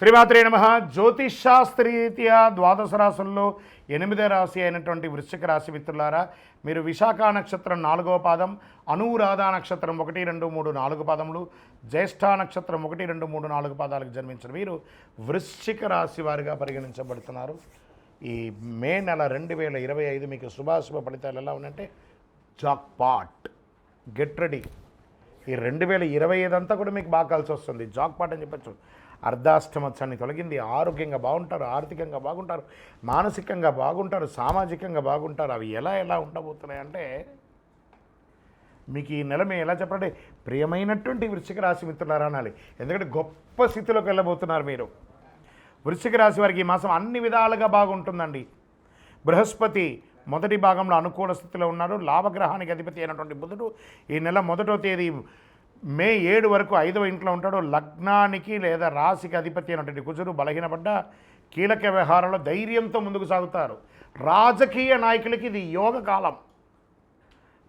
శ్రీమాత్రే నమ. జ్యోతిషాస్త్రీరీత్యా ద్వాదశ రాశుల్లో ఎనిమిదో రాశి అయినటువంటి వృశ్చిక రాశి మిత్రులారా మీరు విశాఖ నక్షత్రం నాలుగవ పాదం అనురాధా నక్షత్రం ఒకటి రెండు మూడు నాలుగు పాదములు జ్యేష్ఠ నక్షత్రం ఒకటి రెండు మూడు నాలుగు పాదాలకు జన్మించిన వీరు వృశ్చిక రాశి వారిగా పరిగణించబడుతున్నారు. ఈ మే నెల రెండు వేల ఇరవై ఐదు మీకు శుభాశుభ ఫలితాలు ఎలా ఉన్నాయంటే జాక్ పాట్ గెట్ రెడీ. ఈ రెండు వేల ఇరవై ఐదు అంతా కూడా మీకు బాగా కలిసి వస్తుంది. జాక్పాట్ అని చెప్పచ్చు అర్ధాష్టమత్సాన్ని తొలగింది. ఆరోగ్యంగా బాగుంటారు ఆర్థికంగా బాగుంటారు మానసికంగా బాగుంటారు సామాజికంగా బాగుంటారు. అవి ఎలా ఎలా ఉండబోతున్నాయి అంటే మీకు ఈ నెల మేము ఎలా చెప్పండి ప్రియమైనటువంటి వృశ్చిక రాశి మిత్రులారా అనాలి. ఎందుకంటే గొప్ప స్థితిలోకి వెళ్ళబోతున్నారు మీరు. వృశ్చిక రాశి వారికి ఈ మాసం అన్ని విధాలుగా బాగుంటుందండి. బృహస్పతి మొదటి భాగంలో అనుకూల స్థితిలో ఉన్నారు. లాభగ్రహానికి అధిపతి అయినటువంటి బుధుడు ఈ నెల మొదటో తేదీ మే ఏడు వరకు ఐదవ ఇంట్లో ఉంటాడు. లగ్నానికి లేదా రాశికి అధిపతి అయినటువంటి కుజుడు బలహీనపడ్డ కీలక వ్యవహారంలో ధైర్యంతో ముందుకు సాగుతారు. రాజకీయ నాయకులకి ఇది యోగ కాలం.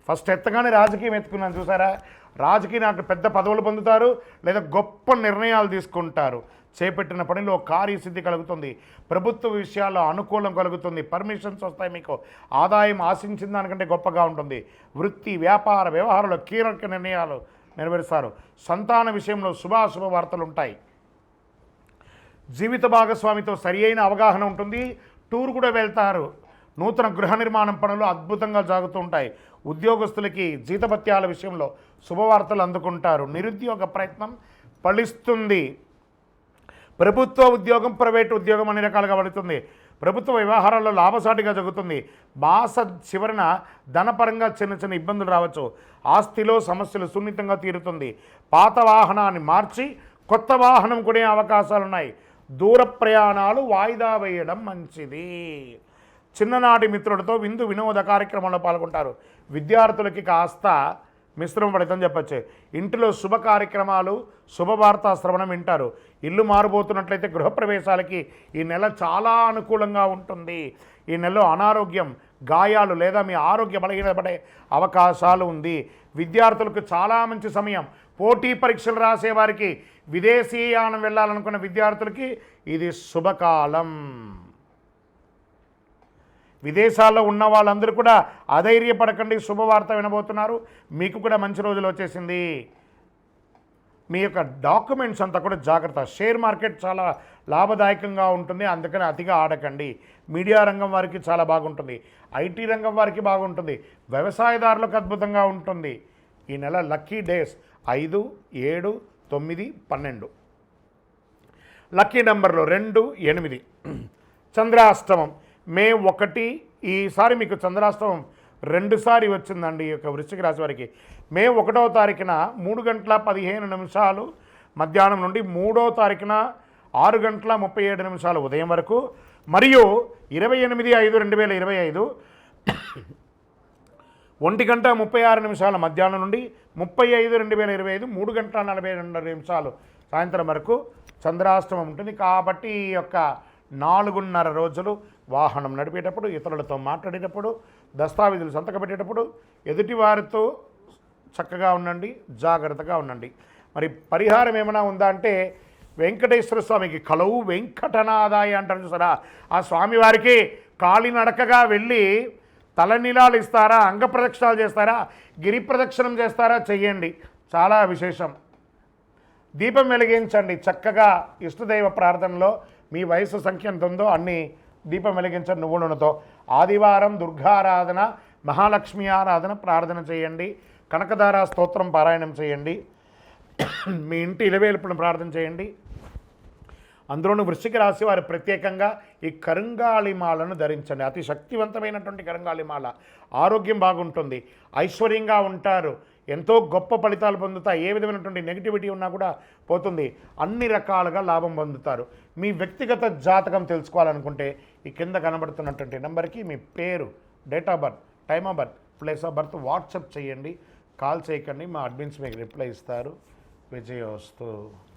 ఫస్ట్ ఎత్తగానే రాజకీయం ఎత్తుకున్నాను చూసారా? రాజకీయ నాయకులు పెద్ద పదవులు పొందుతారు లేదా గొప్ప నిర్ణయాలు తీసుకుంటారు. చేపట్టిన పనిలో కార్యసిద్ధి కలుగుతుంది. ప్రభుత్వ విషయాల్లో అనుకూలం కలుగుతుంది. పర్మిషన్స్ వస్తాయి మీకు. ఆదాయం ఆశించిన దానికంటే గొప్పగా ఉంటుంది. వృత్తి వ్యాపార వ్యవహారంలో కీలక నిర్ణయాలు నెరవేరుస్తారు. సంతాన విషయంలో శుభాశుభ వార్తలు ఉంటాయి. జీవిత భాగస్వామితో సరి అయిన అవగాహన ఉంటుంది. టూర్ కూడా వెళ్తారు. నూతన గృహ నిర్మాణం పనులు అద్భుతంగా జరుగుతుంటాయి ఉంటాయి. ఉద్యోగస్తులకి జీతభత్యాల విషయంలో శుభవార్తలు అందుకుంటారు. నిరుద్యోగ ప్రయత్నం ఫలిస్తుంది. ప్రభుత్వ ఉద్యోగం ప్రైవేట్ ఉద్యోగం అన్ని రకాలుగా పడుతుంది. ప్రభుత్వ వ్యవహారాల్లో లాభసాటిగా జరుగుతుంది. మాస చివరన ధనపరంగా చిన్న చిన్న ఇబ్బందులు రావచ్చు. ఆస్తిలో సమస్యలు సున్నితంగా తీరుతుంది. పాత వాహనాన్ని మార్చి కొత్త వాహనం కొనే అవకాశాలు ఉన్నాయి దూర ప్రయాణాలు వాయిదా వేయడం మంచిది. చిన్ననాటి మిత్రులతో విందు వినోద కార్యక్రమంలో పాల్గొంటారు. విద్యార్థులకి కాస్త మిశ్రమ ఫలితం చెప్పచ్చు. ఇంటిలో శుభ కార్యక్రమాలు శుభవార్తా శ్రవణం వింటారు. ఇల్లు మారుబోతున్నట్లయితే గృహప్రవేశాలకి ఈ నెల చాలా అనుకూలంగా ఉంటుంది. ఈ నెలలో అనారోగ్యం గాయాలు లేదా మీ ఆరోగ్య బలహీనపడే అవకాశాలు ఉంది. విద్యార్థులకు చాలా మంచి సమయం. పోటీ పరీక్షలు రాసే వారికి విదేశీయానం వెళ్ళాలనుకున్న విద్యార్థులకి ఇది శుభకాలం. విదేశాల్లో ఉన్న వాళ్ళందరూ కూడా అధైర్యపడకండి. శుభవార్త వినబోతున్నారు. మీకు కూడా మంచి రోజులు వచ్చేసింది. మీ యొక్క డాక్యుమెంట్స్ అంతా కూడా జాగ్రత్త. షేర్ మార్కెట్ చాలా లాభదాయకంగా ఉంటుంది. అందుకని అతిగా ఆడకండి. మీడియా రంగం వారికి చాలా బాగుంటుంది. ఐటీ రంగం వారికి బాగుంటుంది. వ్యవసాయదారులకు అద్భుతంగా ఉంటుంది. ఈ నెల లక్కీ డేస్ ఐదు ఏడు తొమ్మిది పన్నెండు. లక్కీ నెంబర్లు రెండు ఎనిమిది. చంద్రాష్టమం. మే ఒకటి ఈసారి మీకు చంద్రాష్టమం రెండుసారి వచ్చిందండి ఈ యొక్క వృశ్చిక రాశి వారికి. మే ఒకటో తారీఖున మూడు గంటల పదిహేను నిమిషాలు మధ్యాహ్నం నుండి మూడో తారీఖున ఆరు గంటల ముప్పై ఏడు నిమిషాలు ఉదయం వరకు. మరియు ఇరవై ఎనిమిది ఐదు రెండు వేల ఇరవై ఐదు ఒంటి గంట ముప్పై ఆరు నిమిషాల మధ్యాహ్నం నుండి ముప్పై ఐదు రెండు వేల ఇరవై ఐదు మూడు గంటల నలభై రెండు నిమిషాలు సాయంత్రం వరకు చంద్రాష్టమం ఉంటుంది. కాబట్టి ఈ యొక్క నాలుగున్నర రోజులు వాహనం నడిపేటప్పుడు ఇతరులతో మాట్లాడేటప్పుడు దస్తావేజులు సంతకపెట్టేటప్పుడు ఎదుటివారితో చక్కగా ఉండండి జాగ్రత్తగా ఉండండి. మరి పరిహారం ఏమైనా ఉందా అంటే వెంకటేశ్వర స్వామికి కలవు వెంకటనాదాయ అంటారు చూసారా? ఆ స్వామివారికి కాలినడకగా వెళ్ళి తలనీలాలు ఇస్తారా అంగ ప్రదక్షిణాలు చేస్తారా గిరి ప్రదక్షిణం చేస్తారా చెయ్యండి. చాలా విశేషం. దీపం వెలిగించండి చక్కగా ఇష్టదైవ ప్రార్థనలో. మీ వయసు సంఖ్య ఎంత ఉందో అన్ని దీపం వెలిగించండి నువ్వు నూనెతో. ఆదివారం దుర్గారాధన మహాలక్ష్మి ఆరాధన ప్రార్థన చేయండి. కనకదార స్తోత్రం పారాయణం చేయండి. మీ ఇంటి ఇలవేల్పును ప్రార్థన చేయండి. అందులోనూ వృశ్చిక రాశి వారు ప్రత్యేకంగా ఈ కరుంగాళిమాలను ధరించండి. అతి శక్తివంతమైనటువంటి కరుంగాళిమాల ఆరోగ్యం బాగుంటుంది. ఐశ్వర్యంగా ఉంటారు. ఎంతో గొప్ప ఫలితాలు పొందుతాయి. ఏ విధమైనటువంటి నెగిటివిటీ ఉన్నా కూడా పోతుంది. అన్ని రకాలుగా లాభం పొందుతారు. మీ వ్యక్తిగత జాతకం తెలుసుకోవాలనుకుంటే ఈ కింద కనబడుతున్నటువంటి నెంబర్కి మీ పేరు date of birth time of birth place of birth WhatsApp చేయండి. కాల్ చేయకండి. మా అడ్మిన్స్ మీకు రిప్లై ఇస్తారు. విజయోస్తు.